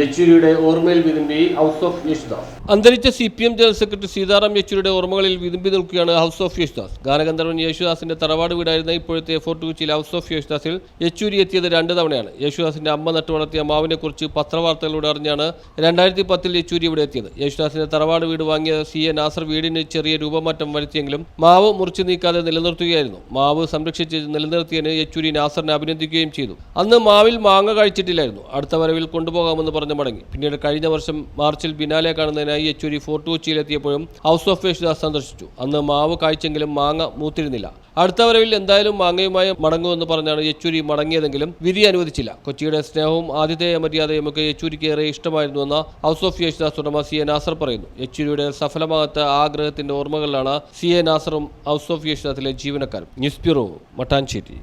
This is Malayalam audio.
യെച്ചൂരിയുടെ ഓർമ്മയിൽ വിതുമ്പി ഹൗസ് ഓഫ് യേശുദാസ്. അന്തരിച്ച C P M general secretary Sitaram യെച്ചൂരിയുടെ ഓർമ്മകളിൽ വിതുമ്പി നിൽക്കുകയാണ് ഹൗസ് ഓഫ് യേശുദാസ്. ഗാനഗന്ധർവൻ യേശുദാസിന്റെ തറവാട് വീടായിരുന്ന ഇപ്പോഴത്തെ ഫോർട്ട് കൊച്ചിയിലെ ഹൗസ് ഓഫ് യേശുദാസിൽ യെച്ചൂരി എത്തിയത് രണ്ട് തവണയാണ്. യേശുദാസിന്റെ അമ്മ നട്ടു വളർത്തിയ മാവിനെ കുറിച്ച് പത്രവാർത്തകളിലൂടെ അറിഞ്ഞാണ് രണ്ടായിരത്തി പത്തിൽ യെച്ചൂരി ഇവിടെ എത്തിയത്. യേശുദാസിന്റെ തറവാട് വീട് വാങ്ങിയ സി എ നാസർ വീടിന് ചെറിയ രൂപമാറ്റം വരുത്തിയെങ്കിലും മാവ് മുറിച്ചു നീക്കാതെ നിലനിർത്തുകയായിരുന്നു. മാവ് സംരക്ഷിച്ച് നിലനിർത്തിയതിന് യെച്ചൂരി നാസറിനെ അഭിനന്ദിക്കുകയും ചെയ്തു. അന്ന് മാവിൽ മാങ്ങ കഴിച്ചിട്ടില്ലായിരുന്നു അടുത്ത വരവിൽ കൊണ്ടുപോകാമെന്ന് പറഞ്ഞ് മടങ്ങി. പിന്നീട് കഴിഞ്ഞ വർഷം മാർച്ചിൽ ബിനാലെ കാണുന്നതിനായി യെച്ചൂരി ഫോർട്ട് കൊച്ചിയിലെത്തിയപ്പോഴും ഹൗസ് ഓഫ് യേശുദാസ് സന്ദർശിച്ചു. അന്ന് മാവ് കായ്ച്ചെങ്കിലും മാങ്ങ മൂത്തിരുന്നില്ല. അടുത്ത വരവിൽ എന്തായാലും മാങ്ങയുമായി മടങ്ങുമെന്ന് പറഞ്ഞാണ് യെച്ചൂരി മടങ്ങിയതെങ്കിലും വിധി അനുവദിച്ചില്ല. കൊച്ചിയുടെ സ്നേഹവും ആതിഥേയ മര്യാദയും ഒക്കെ യെച്ചൂരിക്ക് ഏറെ ഇഷ്ടമായിരുന്നുവെന്ന് ഹൗസ് ഓഫ് യേശുദാസ് ഉടമ സി എ നാസർ പറയുന്നു. യെച്ചൂരിയുടെ സഫലമാകാത്ത ആഗ്രഹത്തിന്റെ ഓർമ്മകളിലാണ് സി എ നാസറും ഹൗസ് ഓഫ് യേശുദാസിലെ ജീവനക്കാരും. News bureau Mattancherry